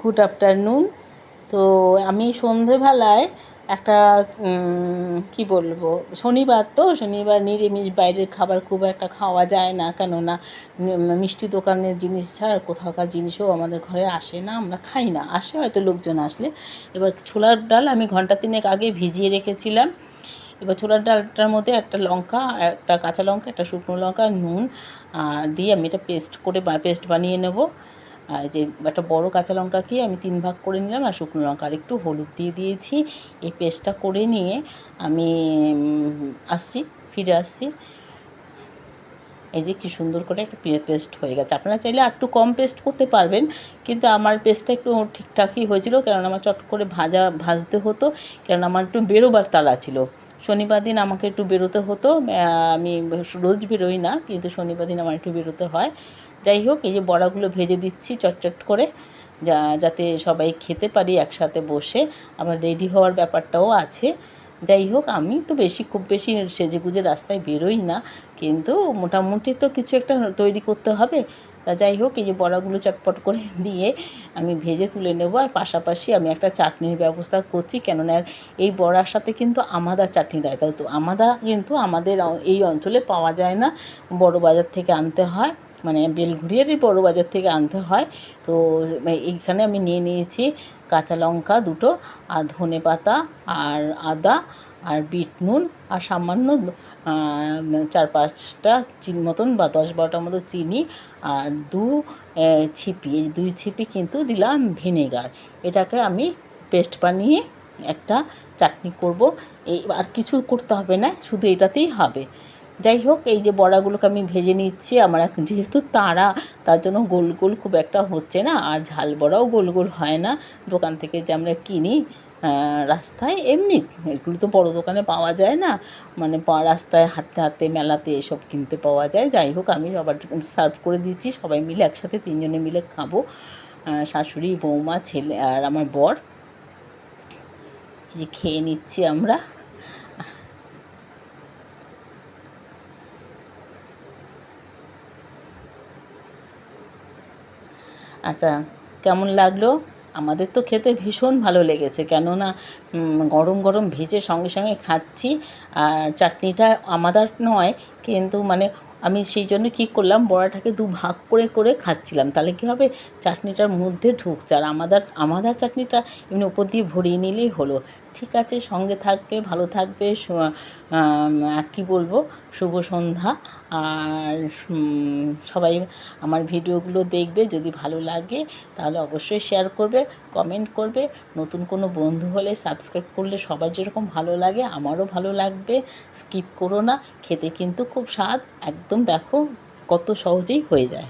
Good afternoon তো আমি সন্ধেবেলায় একটা কি বলব, শনিবার তো, শনিবার নিরামিষ বাইরের খাবার খুব একটা খাওয়া যায় না। কেননা মিষ্টি দোকানের জিনিস ছাড়া কোথাকার জিনিসও আমাদের ঘরে আসে না, আমরা খাই না। আসে হয়তো লোকজন আসলে। এবার ছোলার ডাল আমি ঘণ্টা তিনেক আগে ভিজিয়ে রেখেছিলাম। এবার ছোলার ডালটার মধ্যে একটা লঙ্কা, একটা কাঁচা লঙ্কা, একটা শুকনো লঙ্কা, নুন দিয়ে আমি এটা পেস্ট করে পেস্ট বানিয়ে নেব। আর যে একটা বড় কাঁচা লঙ্কাকে আমি তিন ভাগ করে নিলাম আর শুকনো লঙ্কা, আর একটু হলুদ দিয়ে দিয়েছি। এই পেস্টটা করে নিয়ে আমি আসছি, ফিরে আসছি। এই যে কি সুন্দর করে একটা পেস্ট হয়ে গেছে। আপনারা চাইলে একটু কম পেস্ট করতে পারবেন, কিন্তু আমার পেস্টটা একটু ঠিকঠাকই হয়েছিল কারণ আমার চট করে ভাজা, ভাজতে হতো কারণ আমার একটু বেরোবার তাড়া ছিল। শনিবার দিন আমাকে একটু বেরোতে হতো আমি রোজ বেরোই না, কিন্তু শনিবার দিন আমার একটু বেরোতে হয়। যাই হোক, এই যে বড়াগুলো ভেজে দিচ্ছি চটচট করে, যা, যাতে সবাই খেতে পারি একসাথে বসে। আবার রেডি হওয়ার ব্যাপারটাও আছে। যাই হোক, আমি তো বেশি, খুব বেশি সেজে গুজে রাস্তায় বেরোই না, কিন্তু মোটামুটি তো কিছু একটা তৈরি করতে হবে। তা যাই হোক, এই যে বড়াগুলো চটপট করে দিয়ে আমি ভেজে তুলে নেব। আর পাশাপাশি আমি একটা চাটনির ব্যবস্থা করছি, কেননা এই বড়ার সাথে কিন্তু আমাদা চাটনি দেয়। তাই তো আমাদা কিন্তু আমাদের এই অঞ্চলে পাওয়া যায় না। বড় বাজার থেকে আনতে হয় মানে বেলঘুরিয়ারই বড় বাজার থেকে আনতে হয়। তো এইখানে আমি নিয়ে নিয়েছি কাঁচা লঙ্কা দুটো, আর ধনে পাতা, আর আদা আর বিট নুন আর সামান্য চার পাঁচটা চিনি মতন বা দশ বারোটার মতো চিনি আর দু ছিপি। দুই ছিপি কিন্তু দিলাম ভিনেগার। এটাকে আমি পেস্ট বানিয়ে একটা চাটনি করব। এই আর কিছু করতে হবে না, শুধু এটাতেই হবে। যাই হোক, এই যে বড়াগুলোকে আমি ভেজে নিচ্ছি, আমার যেহেতু তাড়া, তার জন্য গোল গোল খুব একটা হচ্ছে না, আর ঝাল বড়াও গোল গোল হয় না। দোকান থেকে যে আমরা কিনি রাস্তায় এমনি। এগুলো তো বড় দোকানে পাওয়া যায় না। মানে রাস্তায় হাঁটতে হাঁটতে, মেলাতে এসব কিনতে পাওয়া যায়। যাই হোক, আমি সবার সার্ভ করে দিচ্ছি। সবাই মিলে একসাথে তিনজনে মিলে খাব। শাশুড়ি, বৌমা, ছেলে আর আমার বর। যে খেয়ে নিচ্ছি আমরা। আচ্ছা কেমন লাগল? আমাদের তো খেতে ভীষণ ভালো লেগেছে। কেননা গরম গরম ভেজে সঙ্গে সঙ্গে খাচ্ছি। আর চাটনিটা আমাদের নয়, কিন্তু মানে আমি সেই জন্য কী করলাম, বড়াটাকে দু ভাগ করে করে খাচ্ছিলাম। তাহলে কী হবে? চাটনিটার মধ্যে ঢুকছে। আর আমাদের আমাদের চাটনিটা এমনি উপর দিয়ে ভরিয়ে নিলেই হলো। ঠিক আছে, সঙ্গে থাকবে, ভালো থাকবে কী বলব, শুভ সন্ধ্যা। আর সবাই আমার ভিডিওগুলো দেখবে, যদি ভালো লাগে, তাহলে অবশ্যই শেয়ার করবে কমেন্ট করবে। নতুন কোনো বন্ধু হলে সাবস্ক্রাইব করলে সবার যেরকম ভালো লাগে, আমারও ভালো লাগবে। স্কিপ করো না, খেতে কিন্তু খুব স্বাদ, একদম দেখো কত সহজেই হয়ে যায়।